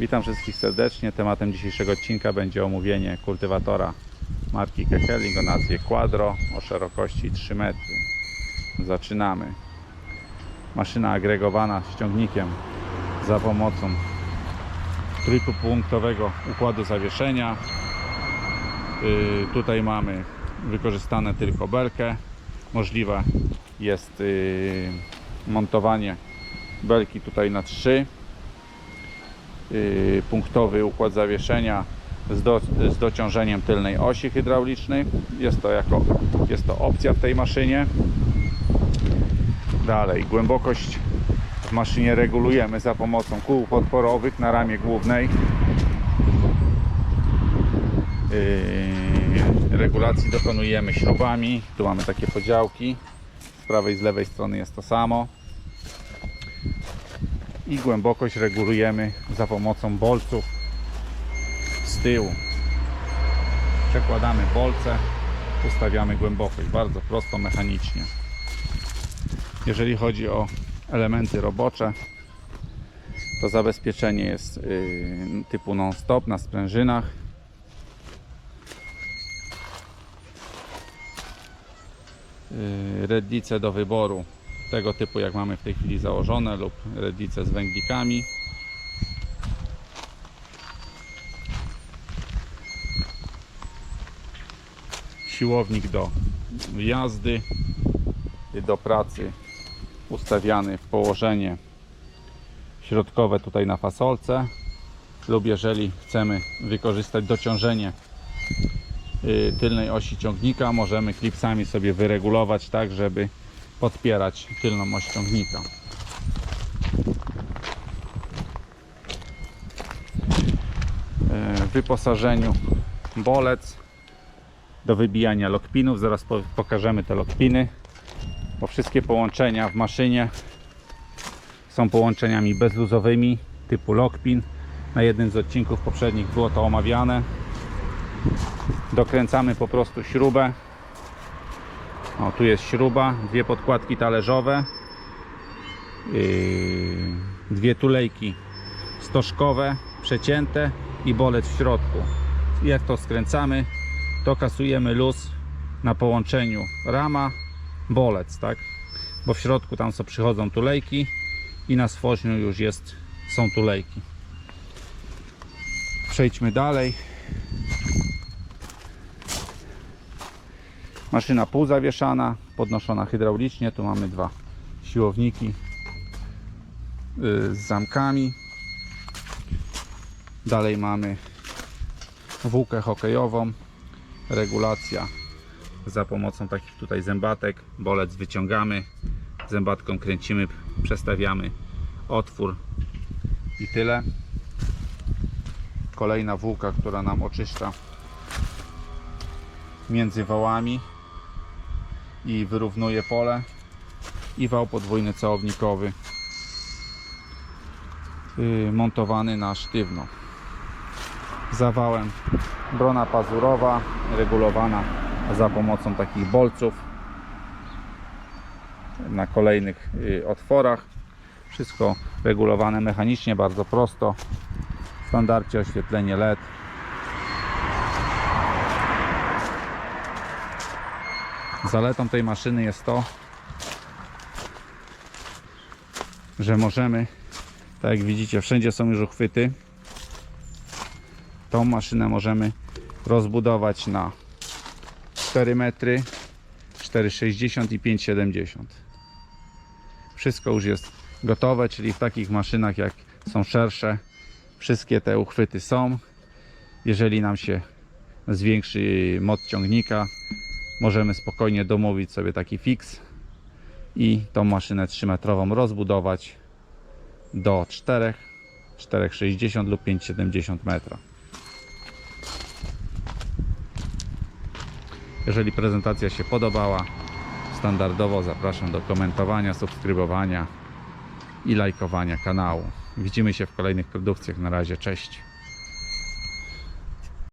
Witam wszystkich serdecznie. Tematem dzisiejszego odcinka będzie omówienie kultywatora marki Kekeling o nazwie Quadro o szerokości 3 metry. Zaczynamy. Maszyna agregowana ściągnikiem za pomocą trójpunktowego układu zawieszenia. Yy, tutaj mamy wykorzystane tylko belkę. Możliwe jest yy, montowanie belki tutaj na 3 yy, punktowy układ zawieszenia z, do, z dociążeniem tylnej osi hydraulicznej. Jest to, jako, jest to opcja w tej maszynie. Dalej, głębokość w maszynie regulujemy za pomocą kół podporowych na ramię głównej. Yy, regulacji dokonujemy śrubami. Tu mamy takie podziałki. Z prawej i z lewej strony jest to samo i głębokość regulujemy za pomocą bolców z tyłu. Przekładamy bolce, ustawiamy głębokość bardzo prosto mechanicznie. Jeżeli chodzi o elementy robocze, to zabezpieczenie jest yy, typu non-stop na sprężynach. Yy, redlice do wyboru tego typu jak mamy w tej chwili założone lub redlice z węglikami siłownik do jazdy do pracy ustawiany w położenie środkowe tutaj na fasolce lub jeżeli chcemy wykorzystać dociążenie y, tylnej osi ciągnika możemy klipsami sobie wyregulować tak żeby podpierać tylną oś ciągnika. W wyposażeniu bolec do wybijania lokpinów. Zaraz po- pokażemy te lokpiny, bo wszystkie połączenia w maszynie są połączeniami bezluzowymi typu lokpin. Na jednym z odcinków poprzednich było to omawiane. Dokręcamy po prostu śrubę o, tu jest śruba, dwie podkładki talerzowe, yy, dwie tulejki stożkowe, przecięte i bolec w środku. Jak to skręcamy, to kasujemy luz na połączeniu rama, bolec, tak? Bo w środku tam co przychodzą tulejki i na stworzeniu już jest, są tulejki. Przejdźmy dalej. Maszyna półzawieszana, podnoszona hydraulicznie. Tu mamy dwa siłowniki y, z zamkami. Dalej mamy włókę hokejową. Regulacja za pomocą takich tutaj zębatek. Bolec wyciągamy, zębatką kręcimy, przestawiamy otwór i tyle. Kolejna włóka, która nam oczyszcza między wałami i wyrównuje pole i wał podwójny całownikowy yy, montowany na sztywno za wałem brona pazurowa regulowana za pomocą takich bolców. Na kolejnych yy, otworach. Wszystko regulowane mechanicznie bardzo prosto. W standardzie oświetlenie LED. Zaletą tej maszyny jest to, że możemy, tak jak widzicie, wszędzie są już uchwyty. Tą maszynę możemy rozbudować na 4 metry, 4,60 i 5,70. Wszystko już jest gotowe, czyli w takich maszynach jak są szersze, wszystkie te uchwyty są. Jeżeli nam się zwiększy moc ciągnika, możemy spokojnie domówić sobie taki fix i tą maszynę 3 metrową rozbudować do 4, 4,60 lub 5,70 metra. Jeżeli prezentacja się podobała, standardowo zapraszam do komentowania, subskrybowania i lajkowania kanału. Widzimy się w kolejnych produkcjach. Na razie, cześć.